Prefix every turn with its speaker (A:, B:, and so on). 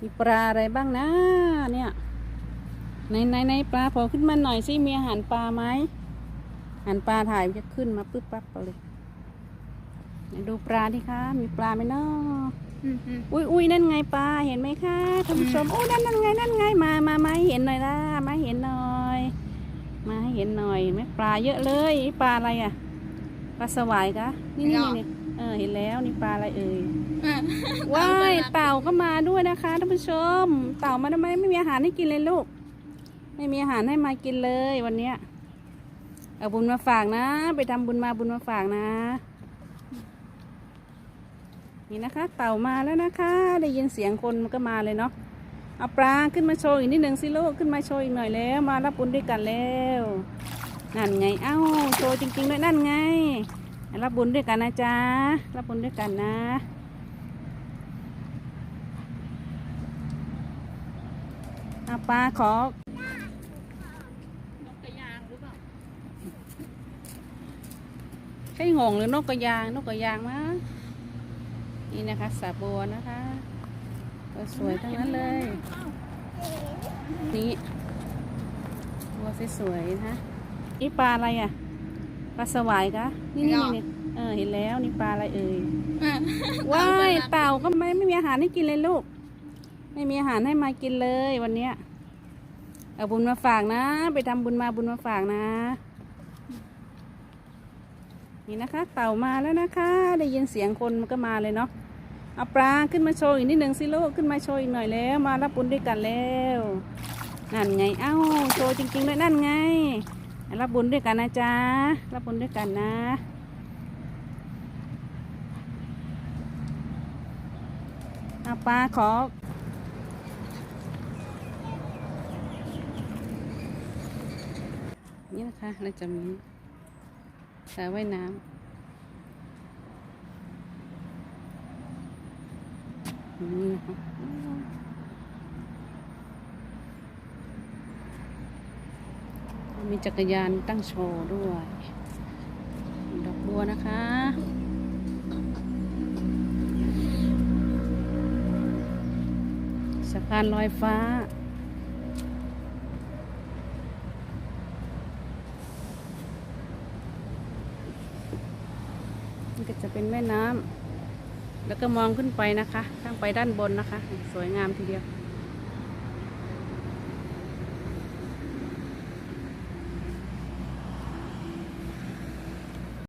A: มีปลาอะไรบ้างนะ เนี่ยในในในปลาโผล่ขึ้นมาหน่อยสิมีอาหารปลาไหมอาหารปลาถ่ายจะขึ้นมาปึ๊บปั๊บเอาเลยไหนดูปลาดิคะมีปลาไหมเนาะ
B: อืมอืม
A: อุ้ยอุ้ยนั่นไงปลาเห็นไหมคะท่านผู้ชมโอ้ยนั่นนั่นไงนั่นไงมามามาให้เห็นหน่อยล่ะมาให้เห็นหน่อย มาให้เห็นหน่อยเห็นไหมปลาเยอะเลยนี่ปลาอะไรอะปลาสวายกะนี่นี่นี่เออเห็นแล้วนี่ปลาอะไรเอ่ย
B: อะ
A: ว้ายเต่าก็มาด้วยนะคะท่านผู้ชม เต่ามาทำไมไม่มีอาหารให้กินเลยลูก ไม่มีอาหารให้มากินเลยวันเนี้ยเอาบุญมาฝากนะ ไปทำบุญมาบุญมาฝากนะ นี่นะคะ เต่ามาแล้วนะคะ ได้ยินเสียงคนมันก็มาเลยเนาะเอาปลาขึ้นมาโชว์อีกนิดหนึ่งสิลูกขึ้นมาโชว์อีกหน่อยแล้ว มารับบุญด้วยกันแล้วนั่นไงเอ้าโชว์จริงๆด้วยนั่นไง รับบุญด้วยกันนะจ๊ะ รับบุญด้วยกันนะอาปลาขอน
B: กกระยางหรือเปล่า
A: ใช่หงหรือนกกระยาง นกกระยางมั้งนี่นะคะสาบัวนะคะ ก็สวยทั้งนั้นเลย นี่บัวสวยๆนะคะนี่ปลาอะไรอะ ปลาสวายกะนี่นี่นี่เออเห็นแล้วนี่ปลาอะไรเอ่ย
B: อะ
A: ว้ายเต่าก็ไม่ไม่มีอาหารให้กินเลยลูก ไม่มีอาหารให้มากินเลยวันเนี้ยเอาบุญมาฝากนะ ไปทำบุญมาบุญมาฝากนะ นี่นะคะ เต่ามาแล้วนะคะ ได้ยินเสียงคนมันก็มาเลยเนาะเอาปลาขึ้นมาโชว์อีกนิดหนึ่งสิลูกขึ้นมาโชว์อีกหน่อยแล้ว มารับบุญด้วยกันแล้วนั่นไงเอ้าโชว์จริงๆด้วยนั่นไง รับบุญด้วยกันนะจ๊ะ รับบุญด้วยกันนะอาปลาขอนี่นะคะเราจะมีสระว่ายน้ำนี่นะคะ มีจักรยานตั้งโชว์ด้วย ดอกบัวนะคะสะพานลอยฟ้า นี่ก็จะเป็นแม่น้ำแล้วก็มองขึ้นไปนะคะ ข้างไปด้านบนนะคะ สวยงามทีเดียว